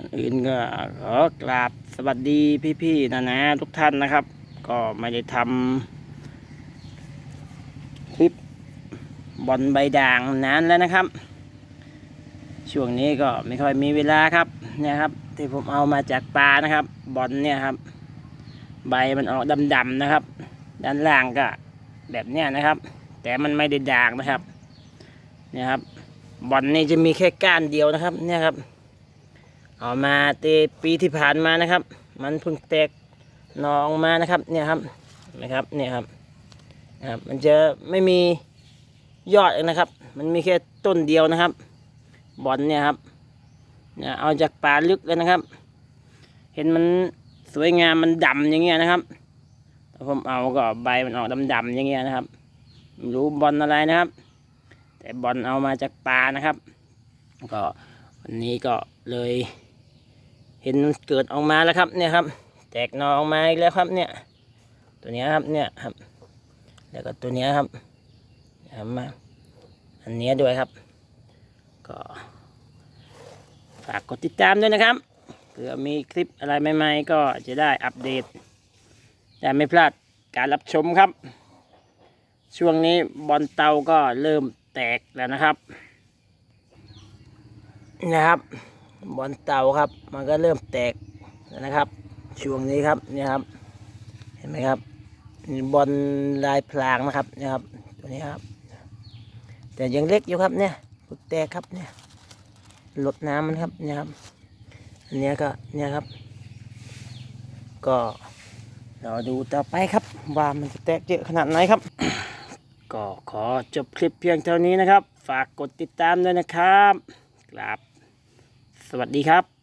อื่นก็ขอกราบสวัสดีพี่ๆนะนะทุกท่านนะครับ ก็ไม่ได้ทำคลิปบอลใบด่างนานแล้วนะครับ ช่วงนี้ก็ไม่ค่อยมีเวลาครับเนี่ยครับ ที่ผมเอามาจากปลานะครับ บอลเนี่ยครับ ใบมันออกดำๆนะครับ ด้านล่างก็แบบเนี้ยนะครับ แต่มันไม่ได้ด่างนะครับเนี่ยครับบอลนี่จะมีแค่ก้านเดียวนะครับ เนี่ยครับ เอามาเตปีที่ผ่านมานะครับ มันเพิ่งแตกหนอออกมานะครับเนี่ยครับนะครับเนี่ยครับนะครับ มันจะไม่มียอดนะครับ มันมีแค่ต้นเดียวนะครับ บอลเนี่ยครับเนี่ยเอาจากป่าลึกเลยนะครับ เห็นมันสวยงามมันดำอย่างเงี้ยนะครับผมเอาก็ใบมันออกดำๆอย่างเงี้ยนะครับรู้บอลอะไรนะครับ แต่บอลเอามาจากป่านะครับ ก็วันนี้ก็เลย เห็นมันเกิดออกมาแล้วครับเนี่ยครับ แตกหนอออกมาอีกแล้วครับเนี่ย ตัวนี้ครับเนี่ยครับ แล้วก็ตัวนี้ครับนะครับมาอันนี้ด้วยครับ ก็ฝากกดติดตามด้วยนะครับเผื่อมีคลิปอะไรใหม่ๆก็จะได้อัปเดตจะไม่พลาดการรับชมครับ ช่วงนี้บอลเตาก็เริ่มแตกแล้วนะครับนะครับ บอลเตาครับ มันก็เริ่มแตกนะครับ ช่วงนี้ครับเนี่ยครับ เห็นไหมครับบอลลายพลางนะครับเนี่ยครับตัวนี้ครับ แต่ยังเล็กอยู่ครับเนี่ยปุกแตกครับเนี่ยลดน้ำมันครับเนี่ยครับอันนี้ก็เนี่ยครับ ก็เราดูต่อไปครับว่ามันจะแตกเยอะขนาดไหนครับ ก็ขอจบคลิปเพียงเท่านี้นะครับ ฝากกดติดตามด้วยนะครับกราบ สวัสดีครับ